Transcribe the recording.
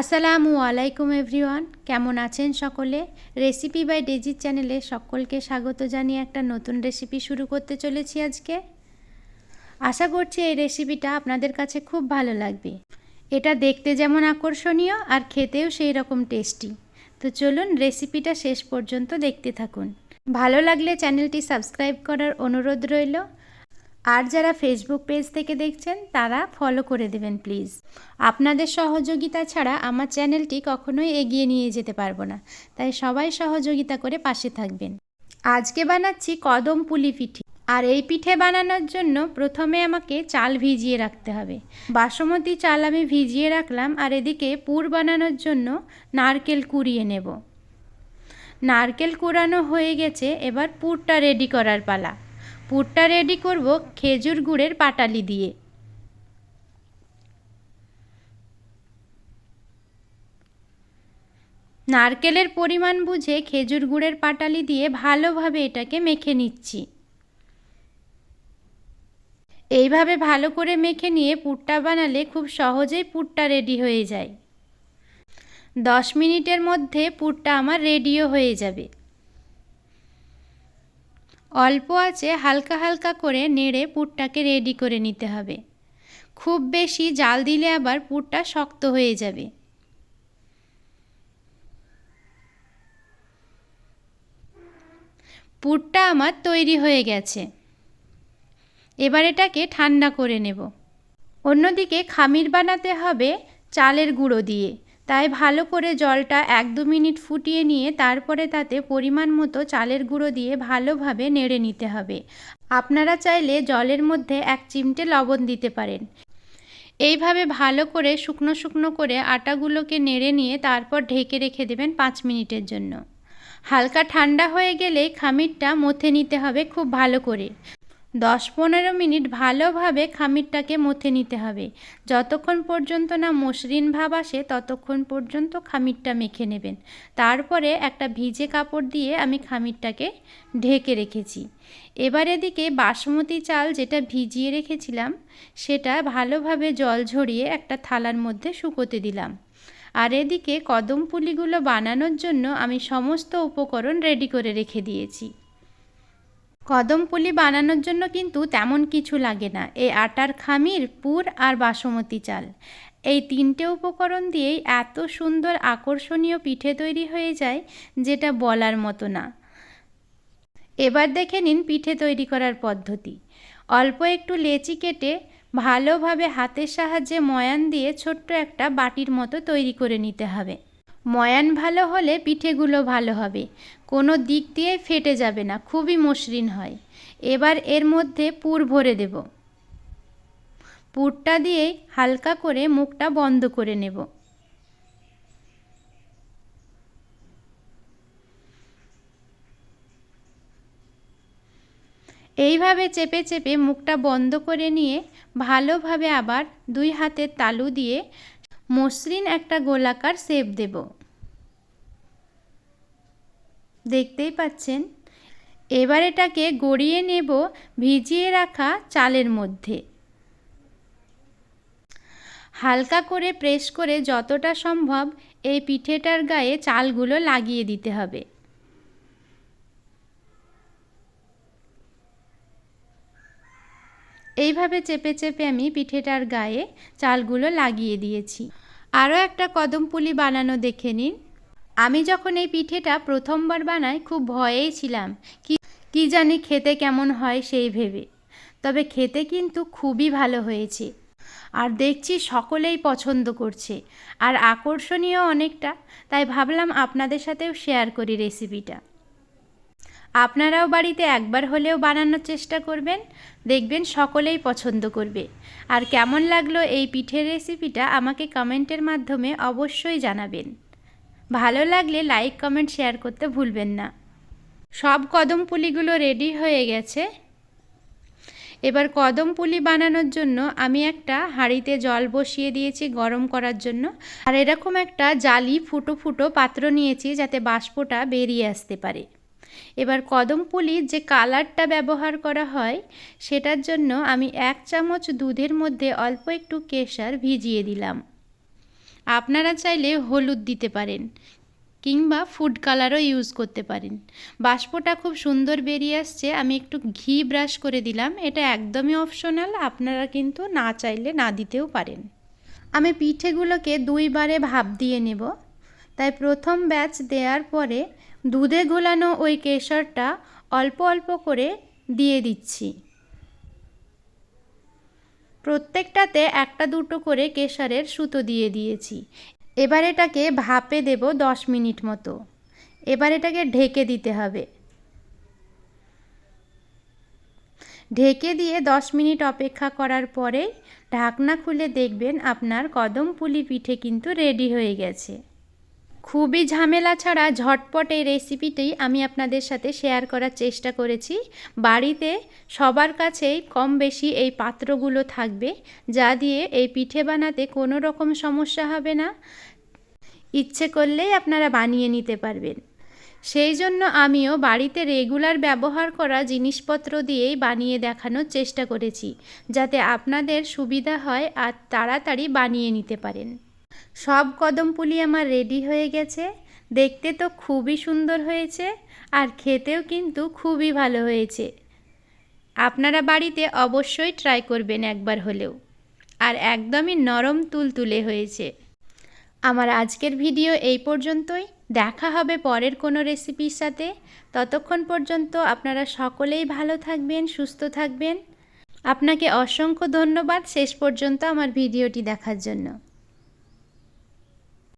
আসসালামু আলাইকুম এভরিওয়ান, কেমন আছেন সকলে? রেসিপি বাই ডেজির চ্যানেলে সকলকে স্বাগত জানিয়ে একটা নতুন রেসিপি শুরু করতে চলেছি আজকে। আশা করছি এই রেসিপিটা আপনাদের কাছে খুব ভালো লাগবে। এটা দেখতে যেমন আকর্ষণীয় আর খেতেও সেই রকম টেস্টি তো চলুন রেসিপিটা শেষ পর্যন্ত দেখতে থাকুন। ভালো লাগলে চ্যানেলটি সাবস্ক্রাইব করার অনুরোধ রইল। আর যারা ফেসবুক পেজ থেকে দেখছেন, তারা ফলো করে দেবেন প্লিজ আপনাদের সহযোগিতা ছাড়া আমার চ্যানেলটি কখনোই এগিয়ে নিয়ে যেতে পারব না। তাই সবাই সহযোগিতা করে পাশে থাকবেন। আজকে বানাচ্ছি কদম পুলি পিঠে। আর এই পিঠে বানানোর জন্য প্রথমে আমাকে চাল ভিজিয়ে রাখতে হবে। বাসমতি চাল আমি ভিজিয়ে রাখলাম, আর এদিকে পুর বানানোর জন্য নারকেল কুড়িয়ে নেব। নারকেল কুড়ানো হয়ে গেছে, এবার পুরটা রেডি করার পালা। পুরটা রেডি করব খেজুর গুড়ের পাটালি দিয়ে। নারকেলের পরিমাণ বুঝে খেজুর গুড়ের পাটালি দিয়ে ভালোভাবে এটাকে মেখে নিচ্ছি। এইভাবে ভালো করে মেখে নিয়ে পুরটা বানালে খুব সহজেই পুরটা রেডি হয়ে যায়। দশ মিনিটের মধ্যে পুরটা আমার রেডিও হয়ে যাবে। অল্প আছে, হালকা হালকা করে নেড়ে পুরটাকে রেডি করে নিতে হবে। খুব বেশি জাল দিলে আবার পুরটা শক্ত হয়ে যাবে। পুরটা আমার তৈরি হয়ে গেছে। এবার এটাকে ঠান্ডা করে নেব। অন্যদিকে খামির বানাতে হবে চালের গুঁড়ো দিয়ে। তাই ভালো করে জলটা এক দু মিনিট ফুটিয়ে নিয়ে তারপরে তাতে পরিমাণ মতো চালের গুঁড়ো দিয়ে ভালোভাবে নেড়ে নিতে হবে। আপনারা চাইলে জলের মধ্যে এক চিমটে লবণ দিতে পারেন। এইভাবে ভালো করে শুকনো শুকনো করে আটাগুলোকে নেড়ে নিয়ে তারপর ঢেকে রেখে দেবেন পাঁচ মিনিটের জন্য। হালকা ঠান্ডা হয়ে গেলেই খামিরটা মথে নিতে হবে খুব ভালো করে। দশ পনেরো মিনিট ভালোভাবে খামিরটাকে মথে নিতে হবে। যতক্ষণ পর্যন্ত না মসৃণ ভাব আসে, ততক্ষণ পর্যন্ত খামিরটা মেখে নেবেন। তারপরে একটা ভিজে কাপড় দিয়ে আমি খামিরটাকে ঢেকে রেখেছি। এবার এদিকে বাসমতি চাল যেটা ভিজিয়ে রেখেছিলাম, সেটা ভালোভাবে জল ঝরিয়ে একটা থালার মধ্যে শুকোতে দিলাম। আর এদিকে কদম পুলিগুলো বানানোর জন্য আমি সমস্ত উপকরণ রেডি করে রেখে দিয়েছি। কদম পুলি বানানোর জন্য কিন্তু তেমন কিছু লাগে না। এই আটার খামির, পুর আর বাসমতি চাল। এই তিনটে উপকরণ দিয়েই এত সুন্দর আকর্ষণীয় পিঠে তৈরি হয়ে যায় যেটা বলার মতো না। এবার দেখে নিন পিঠে তৈরি করার পদ্ধতি। অল্প একটু লেচি কেটে ভালোভাবে হাতের সাহায্যে ময়ান দিয়ে ছোট্ট একটা বাটির মতো তৈরি করে নিতে হবে। ময়ান ভালো হলে পিঠেগুলো ভালো হবে। কোনো দিক দিয়ে ফেটে যাবে না, খুবই মসৃণ হয়। এবার এর মধ্যে পুর ভরে দেব। পুরটা দিয়ে হালকা করে মুখটা বন্ধ করে নেব। এইভাবে চেপে চেপে মুখটা বন্ধ করে নিয়ে ভালোভাবে আবার দুই হাতের তালু দিয়ে মসৃণ একটা গোলাকার শেপ দেব। দেখতেই পাচ্ছেন। এবার এটাকে গড়িয়ে নেব ভিজিয়ে রাখা চালের মধ্যে। হালকা করে প্রেস করে যতটা সম্ভব এই পিঠেটার গায়ে চালগুলো লাগিয়ে দিতে হবে। এইভাবে চেপে চেপে আমি পিঠেটার গায়ে চালগুলো লাগিয়ে দিয়েছি। আরও একটা কদম পুলি বানানো দেখে নিন। আমি যখন এই পিঠেটা প্রথমবার বানাই, খুব ভয়েই ছিলাম, কি কি জানি খেতে কেমন হয় সেই ভেবে। তবে খেতে কিন্তু খুবই ভালো হয়েছে। আর দেখছি সকলেই পছন্দ করছে। আর আকর্ষণীয় অনেকটা, তাই ভাবলাম আপনাদের সাথেও শেয়ার করি রেসিপিটা আপনারাও বাড়িতে একবার হলেও বানানোর চেষ্টা করবেন, দেখবেন সকলেই পছন্দ করবে। আর কেমন লাগল এই পিঠের রেসিপিটা আমাকে কমেন্টের মাধ্যমে অবশ্যই জানাবেন। ভালো লাগলে লাইক, কমেন্ট, শেয়ার করতে ভুলবেন না। সব কদম পুলিগুলো রেডি হয়ে গেছে। এবার কদম পুলি বানানোর জন্য আমি একটা হাঁড়িতে জল বসিয়ে দিয়েছি গরম করার জন্য। আর এরকম একটা জালি ফুটো ফুটো পাত্র নিয়েছি যাতে বাষ্পটা বেরিয়ে আসতে পারে। এবার কদম পুলির যে কালারটা ব্যবহার করা হয়, সেটার জন্য আমি এক চামচ দুধের মধ্যে অল্প একটু কেশর ভিজিয়ে দিলাম। আপনারা চাইলে হলুদ দিতে পারেন কিংবা ফুড কালারও ইউজ করতে পারেন। বাষ্পটা খুব সুন্দর বেরিয়ে আসছে। আমি একটু ঘি ব্রাশ করে দিলাম। এটা একদমই অপশনাল। আপনারা কিন্তু না চাইলে না দিতেও পারেন। আমি পিঠেগুলোকে দুইবারে ভাপ দিয়ে নেব। তাই প্রথম ব্যাচ দেওয়ার পরে দুধে গোলানো ওই কেশরটা অল্প অল্প করে দিয়ে দিচ্ছি। প্রত্যেকটাতে একটা দুটো করে কেশারের সুতো দিয়ে দিয়েছি। এবার এটাকে ভাপে দেব দশ মিনিট মতো। এবার এটাকে ঢেকে দিতে হবে। ঢেকে দিয়ে দশ মিনিট অপেক্ষা করার পরে ঢাকনা খুলে দেখবেন আপনার কদম পুলি পিঠে কিন্তু রেডি হয়ে গেছে। খুবই ঝামেলা ছাড়া ঝটপট এই রেসিপিটি আমি আপনাদের সাথে শেয়ার করার চেষ্টা করেছি। বাড়িতে সবার কাছেই কম বেশি এই পাত্রগুলো থাকবে, যা দিয়ে এই পিঠে বানাতে কোনো রকম সমস্যা হবে না। ইচ্ছে করলেই আপনারা বানিয়ে নিতে পারবেন। সেই জন্য আমিও বাড়িতে রেগুলার ব্যবহার করা জিনিসপত্র দিয়েই বানিয়ে দেখানোর চেষ্টা করেছি, যাতে আপনাদের সুবিধা হয় আর তাড়াতাড়ি বানিয়ে নিতে পারেন। সব কদম পুলি আমার রেডি হয়ে গেছে। দেখতে তো খুবই সুন্দর হয়েছে আর খেতেও কিন্তু খুবই ভালো হয়েছে। আপনারা বাড়িতে অবশ্যই ট্রাই করবেন একবার হলেও। আর একদমই নরম তুলতুলে হয়েছে। আমার আজকের ভিডিও এই পর্যন্তই। দেখা হবে পরের কোনো রেসিপির সাথে। ততক্ষণ পর্যন্ত আপনারা সকলেই ভালো থাকবেন, সুস্থ থাকবেন। আপনাকে অসংখ্য ধন্যবাদ শেষ পর্যন্ত আমার ভিডিওটি দেখার জন্য।